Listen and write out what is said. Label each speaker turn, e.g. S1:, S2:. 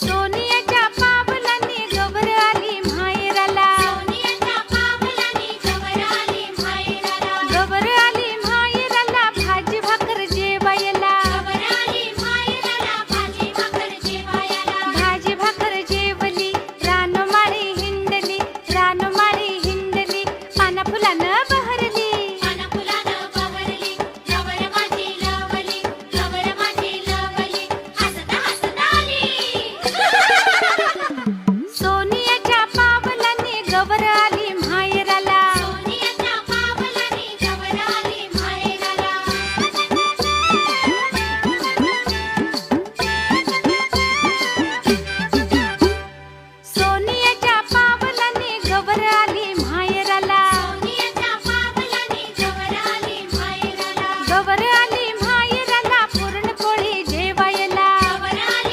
S1: সোনিয়া கவர